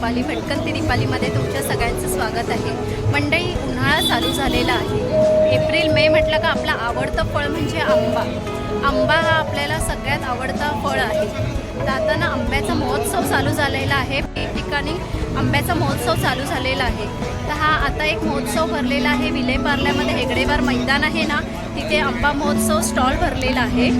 दीपाली मी दीपाली भटकंती दीपालीमध्ये तुमच्या सगळ्यांचं स्वागत आहे. मंडई उन्हाळा चालू झालेला आहे. एप्रिल मे म्हटलं का आपलं आवडतं फळ म्हणजे आंबा. आंबा हा आपल्याला सगळ्यात आवडता फळ आहे. तर आता ना आंब्याचा महोत्सव चालू झालेला आहे. ठिकाणी आंब्याचा महोत्सव चालू झालेला आहे. तर हा आता एक महोत्सव भरलेला आहे. विलेपार्ल्यामध्ये हेगडेवार मैदान आहे ना तिथे आंबा महोत्सव स्टॉल भरलेला आहे.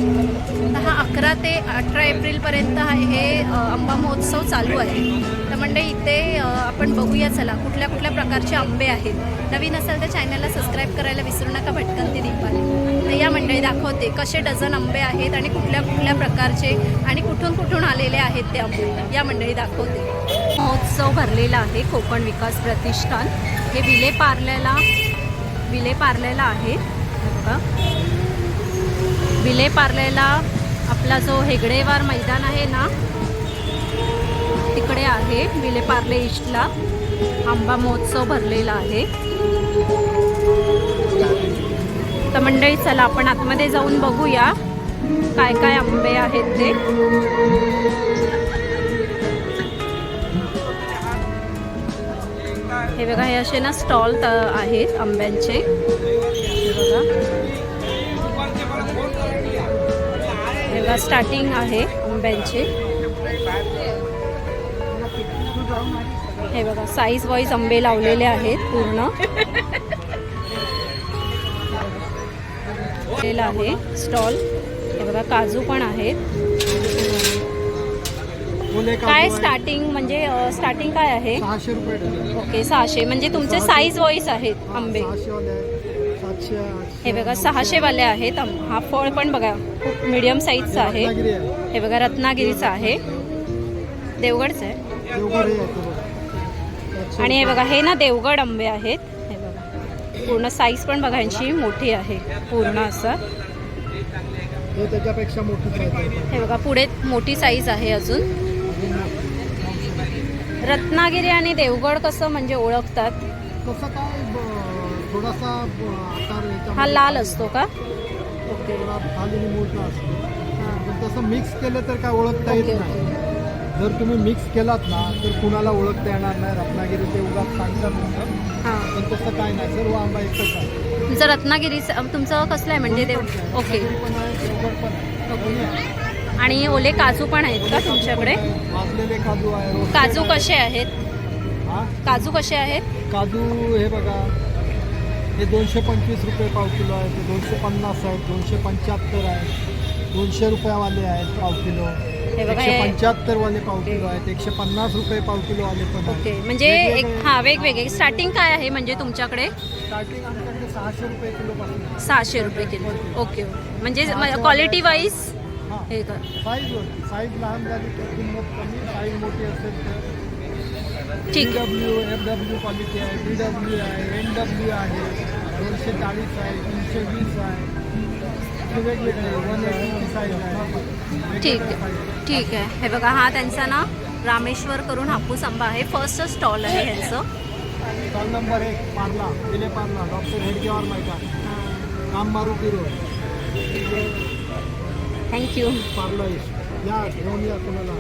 तर हा अकरा ते अठरा एप्रिलपर्यंत हे आंबा महोत्सव चालू आहे. तर म्हणजे इथे आपण बघूया चला कुठल्या कुठल्या प्रकारचे आंबे आहेत. नवीन असेल तर चॅनलला सबस्क्राईब करायला विसरू नका भटकंती दीपाली तर या मंडळी दाखवते कसे डझन आंबे आहेत आणि कुठल्या कुठल्या प्रकारचे आणि कुठून कुठून आलेले आहेत ते आंबे. या मंडळी दाखवते. महोत्सव भरलेला आहे कोकण विकास प्रतिष्ठान. हे विले पार्ल्याला विले पार्ल्याला आहे. का विले पार्ल्याला आपला जो हेगडेवार मैदान आहे ना तिकडे आहे विलेपार्ले ईस्टला. आंबा महोत्सव भरलेला आहे. तर मंडळी चला आपण आतमध्ये जाऊन बघूया काय काय आंबे आहेत ते. हे बघा हे असे ना स्टॉल आहेत आंब्यांचे. हे बघा. हे बघा स्टार्टिंग आहे आंब्यांचे. हे बघा साईज वाईज आंबे लावलेले आहेत पूर्ण. आहे स्टॉल हे बघा काजू पण आहेत. काय स्टार्टिंग म्हणजे स्टार्टिंग काय आहे? ओके सहाशे. म्हणजे तुमचे साईज वाईज आहेत आंबे. हे बघा सहाशे वाले आहेत हा फळ पण बघा खूप मिडियम साईजचा आहे. हे बघा रत्नागिरीचा आहे. देवगडचं आहे. आणि हे बघा हे ना देवगड आंबे आहेत. हे बघा. पूर्ण साईज पण बघा यांची मोठी आहे. पूर्ण असं. हे त्याच्यापेक्षा ते. हे बघा पुढे मोठी साईज आहे अजून. रत्नागिरी आणि देवगड कसं म्हणजे ओळखतात? कसं काय थोडासा हा लाल असतो का? ओके मोठा तसं मिक्स केलं तर काय ओळखता येत नाही. जर तुम्ही मिक्स केलात ना तर कुणाला ओळखता येणार नाही. रत्नागिरी ते उगाच सांगतात हां. पण तसं काय नाही सर्व आंबा एकच आहे. तुमचं रत्नागिरीचं तुमचं कसलं आहे म्हणजे देव ओके. रत्नागिरी पण आहे देवगड पण आहे. दोन्ही आहे. आणि ओले काजू पण आहेत का तुमच्याकडे? भाजलेले काजू आहे roasted काजू आहे. कसे आहेत? हा? काजू कसे आहेत? काजू हे बघा. हे दोनशे पंचवीस रुपये पाव किलो आहे. ते दोनशे पन्नास आहेत दोनशे पंच्याहत्तर आहे. दोनशे रुपयावाले आहेत पाव किलो. हे बघा एकशे हे पंच्याहत्तर वाले पाव किलो आहेत एकशे पन्नास रुपये पाव किलो वाले पण ओके म्हणजे एक वेगवेगळे- हां वेगवेगळे. स्टार्टिंग काय आहे म्हणजे तुमच्याकडे? स्टार्टिंग आमच्याकडे सहाशे रुपये किलो पासून सहाशे रुपये किलो. ओके म्हणजे क्वालिटी वाईज हां. हे कर. साईज साईज लहान झाली तर किंमत कमी साईज मोठी असेल तर ठीक आहे. डब्ल्यू एफ डब्ल्यू क्वालिटी आहे डी डब्ल्यू आहे एन डब्ल्यू आहे दोनशे चाळीस आहे तीनशे वीस आहे. ठीक आहे. ठीक आहे. हे बघा हा त्यांचा ना रामेश्वर करून हापूस आंबा आहे. फर्स्ट स्टॉल आहे ह्यांचं. स्टॉल नंबर एक पार्ला विले पार्ला डॉक्टर हेडगेवार मैदान Ram Maruti road thank you Parla east या घेऊन या तुम्हाला.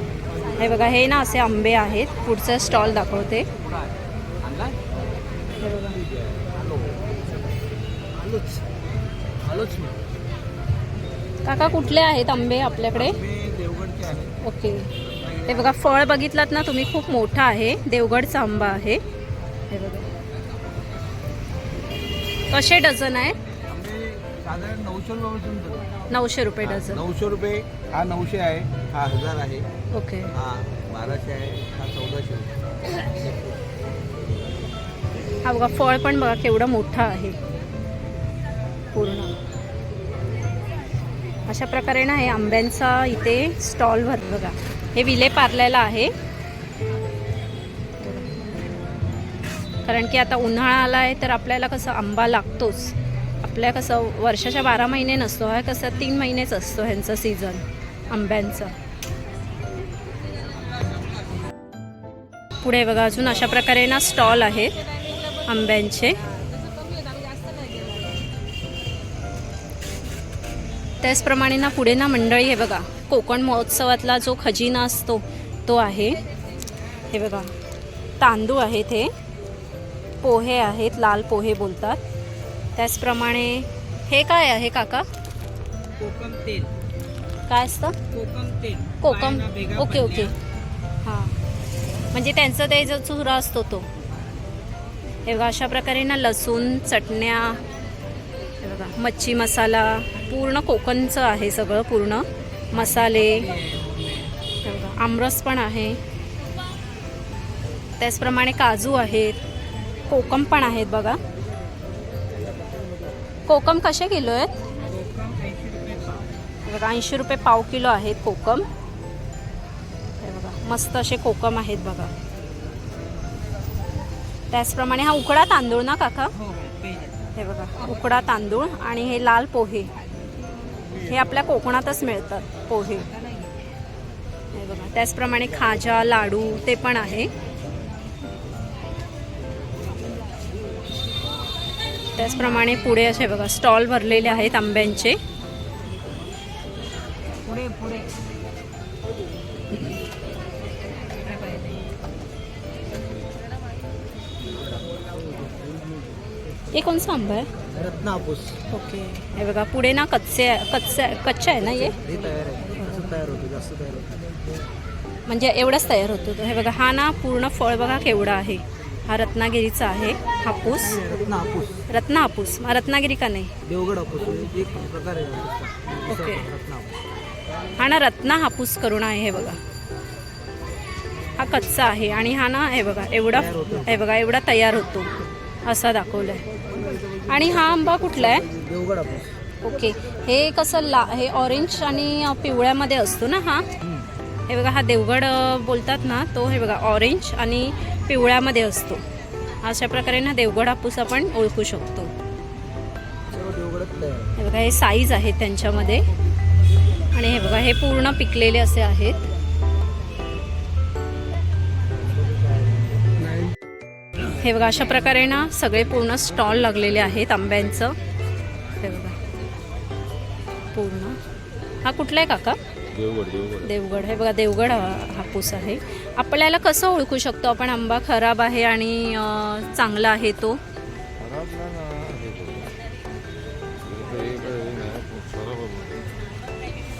हे बघा हे ना असे आंबे आहेत. पुढचा स्टॉल दाखवते. हे बघा. आलोच. आलोच मी. काका कुठले आहेत आंबे आपल्याकडे? ओके. हे बघा फळ बघितलात ना तुम्ही खूप मोठा आहे. देवगडचा आंबा आहे. हे बघा. कसे डझन आहे? नऊशे रुपये डझन. नऊशे रुपये हा नऊशे आहे हा हजार आहे. ओके. हा बाराशे आहे हा चौदाशे हा बघा फळ पण बघा केवढं मोठं आहे. पूर्ण. अशा प्रकारे ना हे आंब्यांचा इथे स्टॉल भर बघा. हे विले पार्ल्याला आहे. कारण की आता उन्हाळा आला आहे तर आपल्याला कसं आंबा लागतोच. आपल्या कसं वर्षाच्या बारा महिने नसतो हा कसं तीन महिनेच असतो ह्यांचं सीझन आंब्यांचं. पुढे बघा अजून अशा प्रकारे ना स्टॉल आहेत आंब्यांचे. त्याचप्रमाणे ना पुढे ना मंडळी आहे बघा कोकण महोत्सवातला जो खजिना असतो तो आहे. हे बघा तांदूळ आहेत हे. पोहे आहेत लाल पोहे बोलतात. त्याचप्रमाणे हे काय आहे काका? कोकम तेल. काय असतं? कोकम तेल. कोकम. Okay okay. हां. म्हणजे त्यांचा ते जो चुरा असतो तो. हे बघा अशा प्रकारे ना लसूण चटण्या हे बघा मच्छी मसाला पूर्ण कोकणचं आहे सगळं पूर्ण. मसाले आमरस पण आहे. त्याचप्रमाणे काजू आहेत. कोकम पण आहेत बघा. कोकम कसे किलो आहेत? बघा ऐंशी रुपये पाव किलो आहेत कोकम. हे बघा मस्त असे कोकम आहेत बघा. त्याचप्रमाणे हा उकडा तांदूळ ना काका? हो हो हे बघा उकडा तांदूळ आणि हे लाल पोहे. हे आपल्या कोकणातच मिळतात पोहे. हे बघा त्याचप्रमाणे खाजा लाडू ते पण आहे. त्याचप्रमाणे पुढे असे बघा स्टॉल भरलेले आहेत आंब्यांचे. पुढे पुढे. हे कोणचा आंबा आहे रत्नापूस। ओके हे बघा पुढे ना कच्चे कच्चे कच्चे आहे ना हे हे तयार आहे असं तयार होतं जास्त तयार होतं. म्हणजे एवढंच तयार होतो. तो. हे बघा हा ना पूर्ण फळ बघा केवढा आहे. हा रत्नागिरीचा आहे हापूस. रत्नापूस. रत्न हापूस हा रत्नागिरी का नाही? देवगड हापूस एक प्रकार आहे हापूसचा. ओके. हा ना रत्ना हापूस करून आहे हे बघा. हा कच्चा आहे आणि हा ना हे बघा एवढा. हे बघा एवढा तयार होतो. असा दाखवलाय. आणि हा आंबा कुठला आहे? ओके. हे कसं ला हे ऑरेंज आणि पिवळ्यामध्ये असतो ना हा? हे बघा हा देवगड बोलतात ना तो हे बघा ऑरेंज आणि पिवळ्यामध्ये असतो. अशा प्रकारे ना देवगड हापूस आपण ओळखू शकतो. हे बघा हे साईज आहेत त्यांच्यामध्ये. आणि हे बघा हे पूर्ण पिकलेले असे आहेत. हे बघा अशा प्रकारे ना सगळे पूर्ण स्टॉल लागलेले आहेत आंब्यांचं. हे बघा. पूर्ण. हा कुठला आहे काका? देवगड हे बघा देवगड हा- हापूस आहे. आपल्याला कसं ओळखू शकतो? आपण आंबा खराब आहे आणि चांगला आहे तो?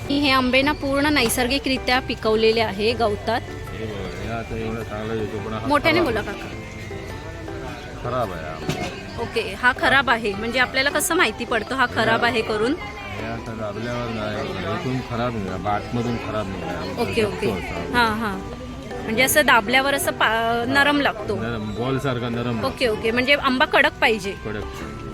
हे हे आंबे ना पूर्ण नैसर्गिकरित्या पिकवलेले आहे गवतात. मोठ्याने बोला. काका. खराब आहे. ओके हा खराब आहे. म्हणजे आपल्याला कसं माहिती पडतो हा खराब आहे करून? हे आता दाबल्यावर नाही इथून खराब निघाला बाटमधून खराब निघाला. Okay okay. हां हां. म्हणजे असं दाबल्यावर असं पा नरम लागतो. नरम बॉल सारखा नरम ओके ओके. म्हणजे आंबा कडक पाहिजे. कडक.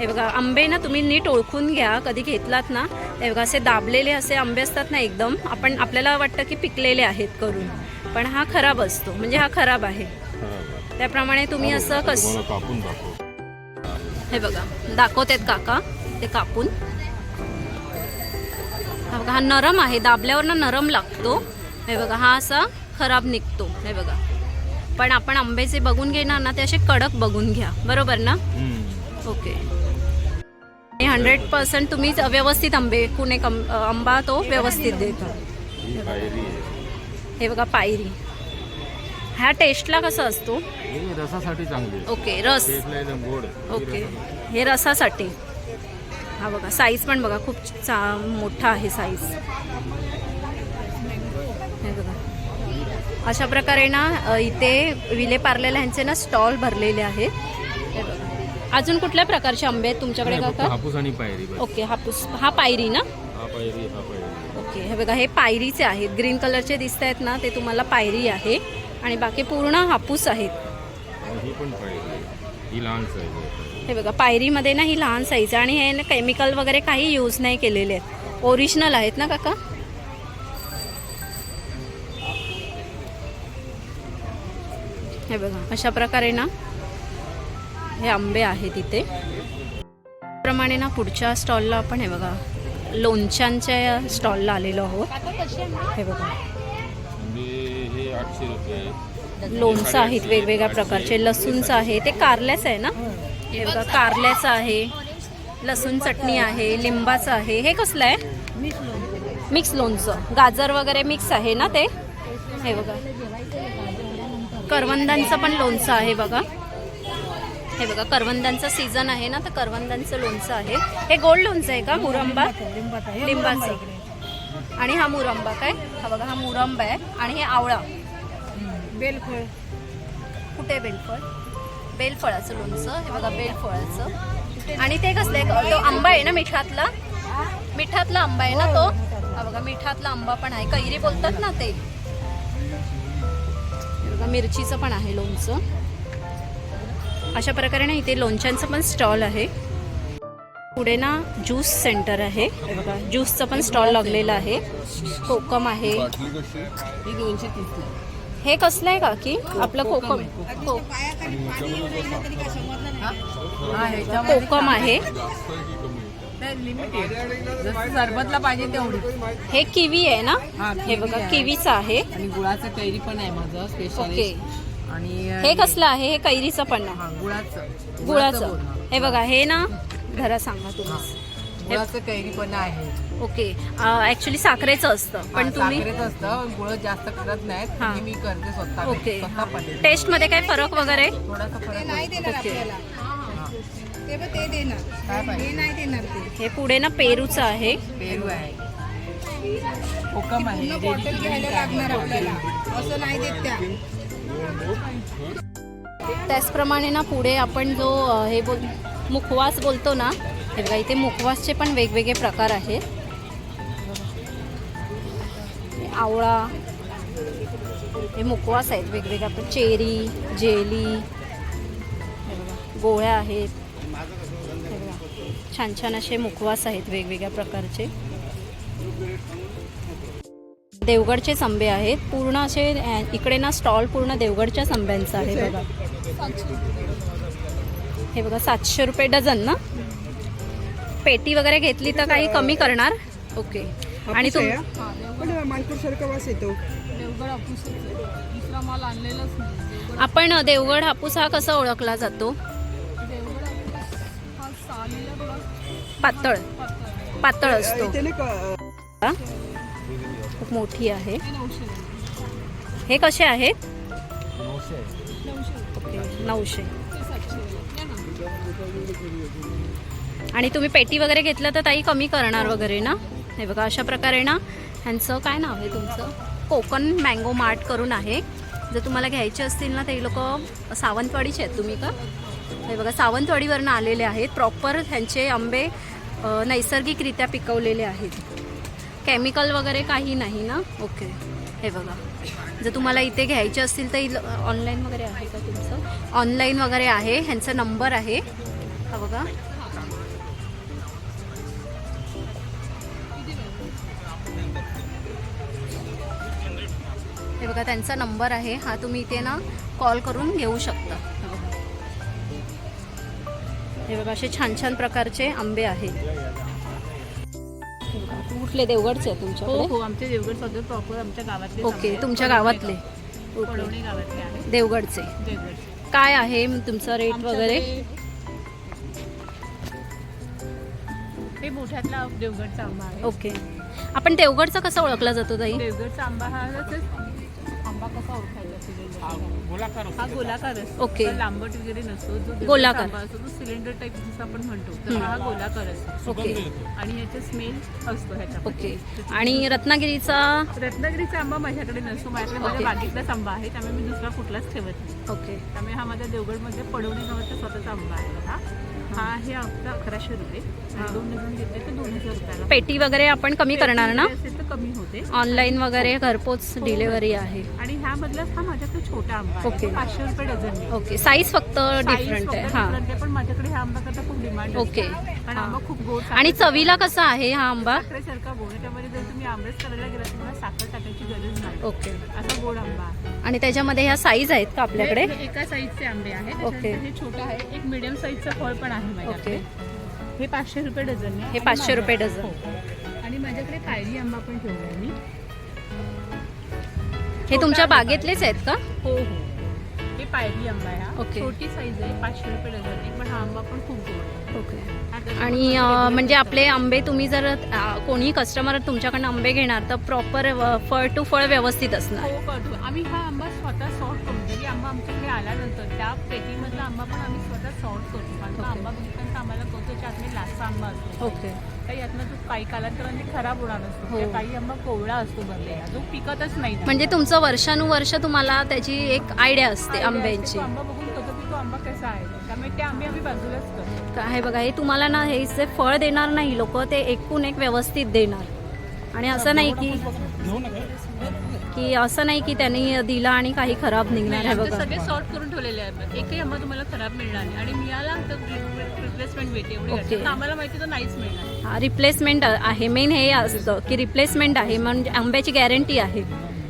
हे बघा आंबे ना तुम्ही नीट ओळखून घ्या. कधी घेतलात ना हे बघा असे दाबलेले असे आंबे असतात ना एकदम आपण आपल्याला वाटतं की पिकलेले आहेत करून. पण हा खराब असतो. म्हणजे हा खराब आहे. त्याप्रमाणे तुम्ही असं कस कापून दाखव. हे बघा दाखवतेत काका ते कापून. हा बघा हा नरम आहे दाबल्यावर ना नरम लागतो. हे बघा हा असा खराब निघतो हे बघा. पण आपण आंब्याचे बघून घेणार ना ते असे कडक बघून घ्या बरोबर ना. ओके. हंड्रेड पर्सेंट तुम्ही व्यवस्थित आंबे कुणे आंबा तो व्यवस्थित देतो. ही हे बघा पायरी. ह्या टेस्टला कसं असतो? ही रसासाठी चांगली आहे ओके रस. टेस्टला एकदम गोड आहे. ओके. हे रसासाठी. हा बघा साईज पण बघा खूप चा मोठा आहे साईज हे बघा. अशा प्रकारे ना अ, इथे विले पार्लेला ह्यांचे ना स्टॉल भरलेले आहेत. हे बघा. अजून कुठल्या प्रकारचे आंबे आहेत तुमच्याकडे नाही, फक्त काका? हापूस आणि पायरी बस. ओके हापूस. हा पायरी ना? हा पायरी हा पायरी. ओके हे बघा हे पायरीचे आहेत. ग्रीन कलरचे दिसत आहेत ना ते तुम्हाला पायरी आहे. आणि बाकी पूर्ण हापूस आहेत. ही पण पायरी आहे. ही लहान साईज आहे. हे बघा पायरीमध्ये ना ही लहान साईज आहे आणि हे ना केमिकल वगैरे काही यूज नाही केलेले आहेत. ओरिजिनल आहेत ना काका? हे बघा अशा प्रकारे ना हे आंबे आहेत इथे. प्रमाणे ना पुढच्या स्टॉलला आपण हे बघा लोणच्यांच्या स्टॉलला आलेलो आहोत. हे बघा. रुपये. लोणचं आहेत वेगवेगळ्या प्रकारचे. लसूणचं आहे. ते कारल्याचं आहे ना? हे बघा कारल्याचं आहे. लसूण चटणी आहे लिंबाचं आहे. हे कसलं आहे? मिक्स लोणचं. गाजर वगैरे मिक्स आहे ना ते? हे बघा. करवंदांचं पण लोणचं आहे बघा. हे बघा करवंदांचा सीझन आहे ना तर करवंदांचं लोणचं आहे. हे गोड लोणचं आहे का? मुरंबा? लिंबाचं. आणि हा मुरंबा काय? हा बघा हा मुरंबा आहे. आणि हे आवळा. बेलफळ. कुठे बेलफळ? बेलफळाचं लोणचं. हे बघा बेलफळाचं. आणि ते कसलं आहे? तो आंबा आहे ना मिठातला? मिठातला आंबा आहे ना तो? हा बघा मिठातला आंबा पण आहे. कैरी बोलतात ना ते. हे बघा मिरचीचं पण आहे लोणचं. अशा प्रकारे ना इथे लोणच्यांचं पण स्टॉल आहे. पुढे ना ज्यूस सेंटर आहे. हे बघा ज्यूसचं पण स्टॉल लागलेलं आहे. कोकम आहे. ही दोनशे हे कसलं आहे का की आपलं कोकम को- कोकम. आहे. जसं सरबतला पाहिजे तेवढी. हे किवी आहे ना? हा, हे किवी बघा आहे. किवीचं आहे. आणि गुळाचं कैरी पण आहे माझं ओके. स्पेशल आणि हे कसलं आहे? हे कैरीचं पण हा गुळाचं. गुळाचं. बोल, हा. हे बघा हे. ना घरा सांगा तुम्ही. गुळाचं कैरी पण आहे. ओके. ऍक्च्युली साखरेचं असतं. पण तुम्ही साखरेचं असतं. गुळ जास्त करत नाहीत. हा. हे मी करते स्वतः. ओके. स्वतः टेस्टमध्ये काही फरक वगैरे? थोडासा फरक नाही देणार ओके. आपल्याला. ते पण ते देणार. काय हे पाहिजे नाही देणार ते. हे पुढे ना पेरूचं आहे. पेरू आहे. कोकम आहे पूर्ण बॉटल घ्यायला लागणार आपल्याला. असं नाही देत त्या. त्याचप्रमाणे ना पुढे आपण जो अ, हे बोल मुखवास बोलतो ना हे बघा इथे मुखवासचे पण वेगवेगळे प्रकार आहेत. आवळा हे मुखवास आहेत वेगवेगळ्या आपण चेरी जेली गोळ्या आहेत. छान छान असे मुखवास आहेत वेगवेगळ्या प्रकारचे. देवगडचे संबे आहेत. पूर्ण असे इकडे ना स्टॉल पूर्ण देवगडच्या संब्यांचा आहे बघा. हे बघा सातशे रुपये डझन ना? पेटी वगैरे घेतली तर काही कमी करणार. ओके. आणि तुम पण मालपूर सारखा वास येतो. आपण देवगड हापूस हा कसा ओळखला जातो? पातळ. पातळ असतो. हा? खूप मोठी आहे. हे कसे आहेत ओके नऊशे. आणि तुम्ही पेटी वगैरे घेतलं तर ताई कमी करणार वगैरे ना? हे बघा अशा प्रकारे ना? ह्यांचं काय नाव आहे तुमचं? कोकण मँगो मार्ट करून आहे. जर तुम्हाला घ्यायचे असतील ना ते लोक सावंतवाडीचे आहेत तुम्ही का? हे बघा सावंतवाडीवरनं आलेले आहेत. प्रॉपर ह्यांचे आंबे नैसर्गिकरित्या पिकवलेले आहेत. केमिकल वगैरे काही नाही ना? ओके हे बघा. जर तुम्हाला इथे घ्यायचे असतील तर ऑनलाईन वगैरे आहे का तुमचं? ऑनलाईन वगैरे आहे. ह्यांचा नंबर आहे. हा बघा. बघा त्यांचा नंबर आहे. हा तुम्ही इथे ना कॉल करून घेऊ शकता. हे बघा. असे छान छान प्रकारचे आंबे आहेत. कुठले? देवगडचे हो हो आमचे देवगड सगळे प्रॉपर आमच्या गावातले ओके तुमच्या गावातले? ओके. पडवणी गावातले आहे. देवगडचे. देवगड काय आहे तुमचा रेट वगैरे? हे मोठ्यातला देवगडचा आंबा आहे. ओके. आपण देवगडचा कसा ओळखला जातो ताई? देवगडचा आंबा हा गोलाकार हा गोलाकार असतो. ओके. लांबट वगैरे नसतो. जो गोलाकार. असतो तो सिलेंडर टाईप जसं आपण म्हणतो तर. हा गोलाकार असतो. ओके. आणि याचा स्मेल असतो ह्याच्यामध्ये. ओके. आणि रत्नागिरीचा? रत्नागिरीचा आंबा माझ्याकडे नसतो. माझ्याकडे ओके. माझ्या बागेतलाच आंबा आहे. त्यामुळे मी दुसरा कुठलाच ठेवत नाही. ओके. त्यामुळे हा माझ्या देवगडमध्ये पडवणी गावाचा स्वतःचा आंबा आहे हा. हा आहे आपला अकराशे रुपये. आणि दोन डझन घेतले तर दोन हजार रुपयाला. पेटी वगैरे आपण कमी करणार ना? असेल तर कमी होते. ऑनलाईन वगैरे घरपोच डिलेवरी आहे. आणि ह्यामधला हा माझ्याकडे छोटा आंबा आहे. ओके. तो पाचशे रुपये डझन आहे. ओके साईज फक्त Size डिफरंट फक्त आहे. हां. different आहे, पण माझ्याकडे ह्या आंबा करता खूप डिमांड ओके. कारण हा. आंबा खूप गोड आणि चवीला कसा आहे हा आंबा? साखरेसारखा गोड आहे. त्यामध्ये जर तुम्ही आंबेच करायला गेला तुम्हाला साखर टाकायची गरज नाही. ओके असा गोड आंबा आहे. आणि त्याच्यामध्ये ह्या साईज आहेत का आपल्याकडे? एका साईजचे आंबे आहेत. ओके. हे छोटं आहे एक मिडियम साईजचं फळ पण आहे ओके हे पाचशे रुपये डझन हे 500 रुपये डझन. हो. आणि माझ्याकडे पायरी आंबा पण ठेवलाय मी. हे तुमच्या बागेतलेच आहेत का? हो हे. पायरी आंबा आहे हा. ओके. छोटी साईज आहे पाचशे रुपये डझन आहे पण हा आंबा पण खूप गोड आहे. ओके. हा आणि अं, म्हणजे आपले आंबे तुम्ही जर अं, कोणी कस्टमर तुमच्याकडनं आंबे घेणार तर प्रॉपर फळ टू फळ व्यवस्थित असणार. हो करतो आम्ही हा आंबा स्वतः सॉर्ट करून म्हणजे आंबा आमच्याकडे आल्यानंतर त्या पेटीमधला आंबा पण आम्ही स्वतः सॉर्ट करतो कारण का आंबा बघितल्यानंतर आम्हाला कळतो आतमध्ये लास्ट आंबा असतो. ओके. काही यातनं जो काही कालांतराने खराब होणार असतो हो. त्या काही आंबा कोवळा असतो भरलेला. जो पिकतच नाही म्हणजे तुमचं वर्षानुवर्ष तुम्हाला त्याची एक आयडिया असते आंब्यांची. आंबा बघून कळतो की तो आंबा कसा आहे? त्यामुळे ते आंबे आम्ही बाजूलाच करतो. का- हे बघा हे तुम्हाला ना हे जे फळ देणार नाही लोक ते एकूण एक व्यवस्थित देणार. आणि असं नाही की की असं नाही की त्यांनी दिला आणि काही खराब निघणार आहे बघा. सगळे सॉर्ट करून ठेवलेले आहेत. एकही आंबा तुम्हाला खराब मिळणार नाही. आणि मिळाला तर रिप्लेसमेंट भेटे एवढी ओके. घ्यायची. तर आम्हाला माहिती तर नाहीच मिळणार. हा रिप्लेसमेंट आहे. मेन हे असतं की रिप्लेसमेंट आहे. म्हणजे आंब्याची गॅरंटी आहे.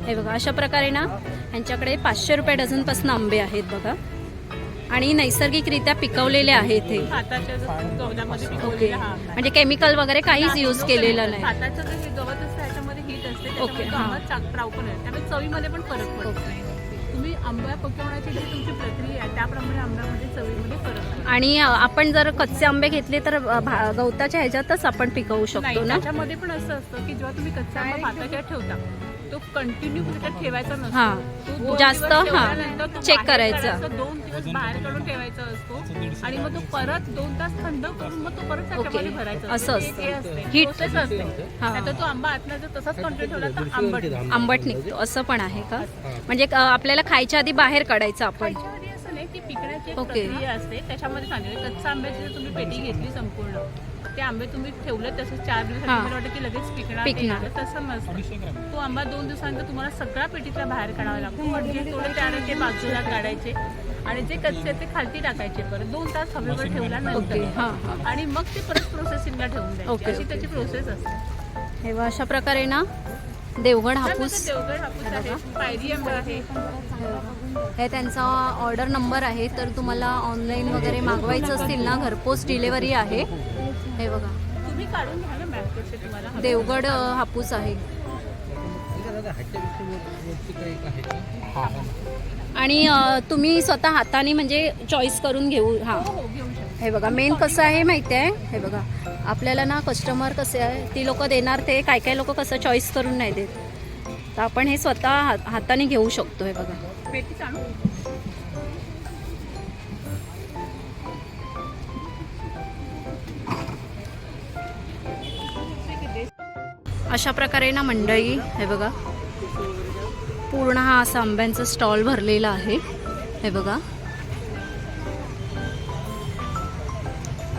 हे बघा अशा प्रकारे ना यांच्याकडे पाचशे रुपये डझनपासून आंबे आहेत बघा. आणि नैसर्गिकरित्या पिकवलेले आहेत हे ओके. म्हणजे केमिकल वगैरे काहीच यूज केलेलं नाही. ओके, हा. आंबा चाक त्राव पण आहे. त्यामुळे चवीमध्ये पण फरक पडतो. तुम्ही आंबा पकवण्याची जी तुमची प्रक्रिया आहे त्याप्रमाणे आंब्यामध्ये चवीमध्ये फरक पडतो आणि आपण जर कच्चे आंबे घेतले तर गवताच्या ह्याच्यातच आपण पिकवू शकतो ना? त्याच्यामध्ये पण असं असतं की जेव्हा तुम्ही कच्चा आंबा भाताच्या ठेवता तो कंटिन्यू त्याच्यात ठेवायचा नसतो हा. जास्त, हा. चेक करायचा. दोन दिवस बाहेर काढून ठेवायचा असतो आणि मग तो परत दोन तास थंड करून मग तो परत त्याच्यामध्ये ओके. भरायचा असं असतो. हा. आता तो आंबा आतला जर तसाच कंटिन्यू ठेवला तर आंबट. आंबट निघतो असं पण आहे का म्हणजे आपल्याला खायच्या आधी बाहेर काढायचं आपण ती पिकण्याची ओके. प्रक्रिया असते त्याच्यामध्ये सांगितलं कच्चा आंब्याची जर तुम्ही पेटी घेतली संपूर्ण ते आंबे तुम्ही ठेवले तसंच चार दिवसांनी हा. मला वाटतं की लगेच पिकणार पिकणार. ते तसं नसतं तो आंबा दोन दिवसानंतर तुम्हाला सगळा पेटीतला बाहेर काढावा लागतो. म्हणजे थोडे त्याने ते बाजूला काढायचे आणि जे कच्चे आहेत ते खालती टाकायचे परत. दोन तास हवेवर ओके हां हां. आणि मग ते परत प्रोसेसिंगला ठेवून द्यायचे. ओके, अशी ओके. त्याची प्रोसेस असते. हे बघा, अशा प्रकारे ना देवगड हापूस देवगड हापूस आहे. पायरी आंबा आहे. हे त्यांचा ऑर्डर नंबर आहे. तर तुम्हाला ऑनलाईन वगैरे मागवायचं असतील ना घरपोच डिलेवरी आहे. हे बघा. तुम्ही काढून घ्या ना तुम्हाला. देवगड हापूस आहे. आणि तुम्ही स्वतः हाताने म्हणजे चॉईस करून घेऊ हां. हो हो घेऊ शकता. हे बघा मेन कसं आहे माहिती आहे? हे बघा आपल्याला ना कस्टमर कसे आहे ती लोक देणार ते काय काय लोक कसं चॉईस करून नाही देत. तर आपण हे स्वतः हात हाताने घेऊ शकतो हे बघा. अशा प्रकारे ना मंडई हे बघा. पूर्ण हा असा आंब्यांचा स्टॉल भरलेला आहे. हे बघा.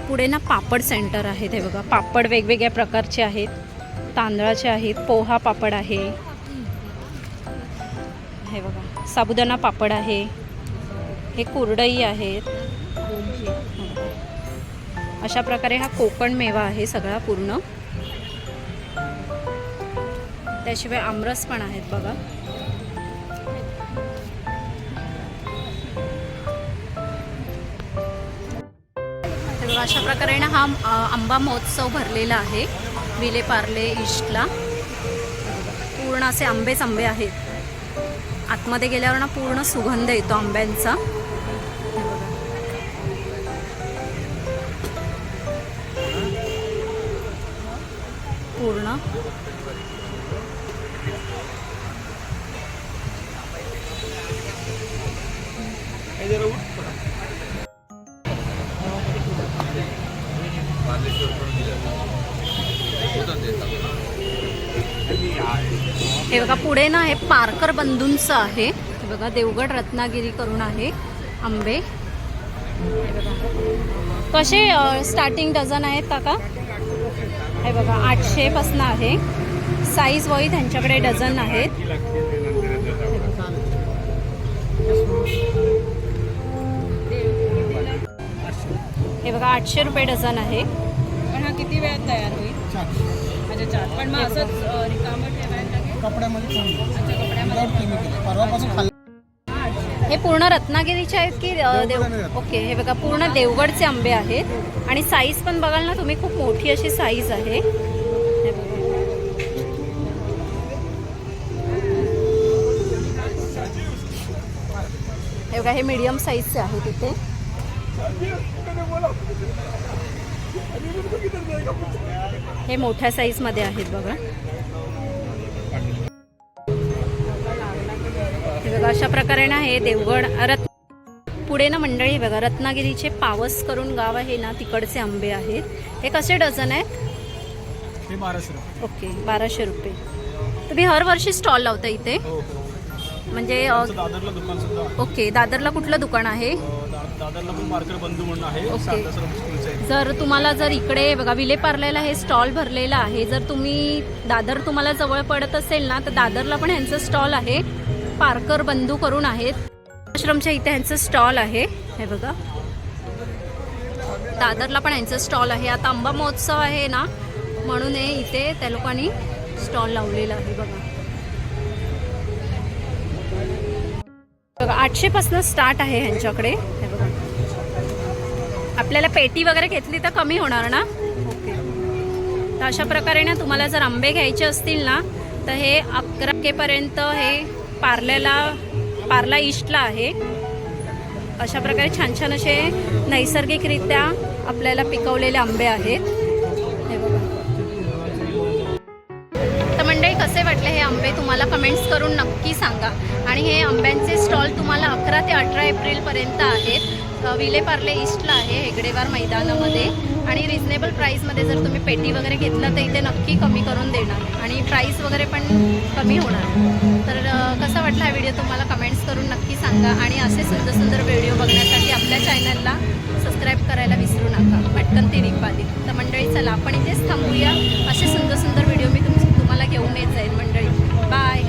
पुढे ना पापड सेंटर आहेत हे बघा. पापड वेगवेगळ्या प्रकारचे आहेत. तांदळाचे आहेत पोहा पापड आहे. हे बघा. साबुदाणा पापड आहे. हे कुरडई आहेत. अशा प्रकारे हा कोकण मेवा आहे सगळा पूर्ण. त्याशिवाय आमरस पण आहेत बघा. बघा, अशा प्रकारे ना हा आंबा महोत्सव भरलेला आहे विले पार्ले ईस्टला. पूर्ण असे आंबेच आंबे आहेत. आतमध्ये गेल्यावर ना पूर्ण सुगंध येतो आंब्यांचा. पूर्ण. पुढे ना हे पारकर बंधूंचं आहे. हे बघा देवगड रत्नागिरी करून आहे आंबे. हे कसे स्टार्टिंग डझन आहेत काका? हे बघा आठशे पासनं आहे. साईज वाईज त्यांच्याकडे डझन आहेत. हे बघा आठशे रुपये डझन आहे. पण हा किती वेळात तयार होईल? पण मग असंच कपड्यामध्ये विदाउट केमिकल परवापासून खाल्लं. हे पूर्ण रत्नागिरीचे आहेत की देव. ओके हे बघा पूर्ण देवगडचे आंबे आहेत. आणि साईज पण बघाल ना तुम्ही खूप मोठी अशी साईज आहे. हे बघा. हे मीडियम साईजचे आहेत इथे हे मोठ्या साईजमध्ये आहेत बघा. बघा अशा प्रकारे ना हे देवगड रत्न पुढे ना मंडळी बघा रत्नागिरीचे पावस करून गाव आहे ना तिकडचे आंबे आहेत. हे कसे डझन आहेत? हे ओके बाराशे रुपये. तुम्ही हर वर्षी स्टॉल लावता इथे? हो हो. म्हणजे. ओके दादरला कुठलं दुकान आहे? ओके. जर तुम्हाला जर इकडे बघा विलेपार्ल्याला हे स्टॉल भरलेलं आहे जर तुम्ही दादर तुम्हाला जवळ पडत असेल ना तर दादरला पण ह्यांचं स्टॉल आहे. पारकर बंधू करून आहेत. आश्रमच्या इथे ह्यांचं स्टॉल आहे. हे बघा. दादरला पण यांचं स्टॉल आहे. आता आंबा महोत्सव आहे ना म्हणून हे इथे त्या लोकांनी स्टॉल लावलेला आहे बघा. बघा आठशेपासून स्टार्ट आहे ह्यांच्याकडे. हे बघा. आपल्याला पेटी वगैरे घेतली तर कमी होणार ना? ओके तर अशा प्रकारे ना तुम्हाला जर आंबे घ्यायचे असतील ना तर हे अकरा पर्यंत हे पार्ल्याला पार्ला ईस्टला आहे. अशा प्रकारे छान छान असे नैसर्गिकरित्या आपल्याला पिकवलेले आंबे आहेत. हे बघा. तर मंडळी कसे वाटले हे आंबे? तुम्हाला कमेंट्स करून नक्की सांगा. आणि हे आंब्यांचे स्टॉल तुम्हाला अकरा ते अठरा एप्रिलपर्यंत आहेत. विले विलेपार्ले ईस्टला आहे हेगडेवार मैदानामध्ये. आणि रिजनेबल प्राईसमध्ये जर तुम्ही पेटी वगैरे घेतलं तर इथे नक्की कमी करून देणार. आणि प्राईस वगैरे पण कमी होणार. तर कसा वाटला हा व्हिडिओ तुम्हाला कमेंट्स करून नक्की सांगा. आणि असे सुंदर सुंदर व्हिडिओ बघण्यासाठी आपल्या चॅनलला सबस्क्राईब करायला विसरू नका. पटकन ते निघाली तर मंडळी चला आपण इथेच थांबूया. असे सुंदर सुंदर व्हिडिओ मी तुम तुम्हाला घेऊन येत जाईल मंडळी. बाय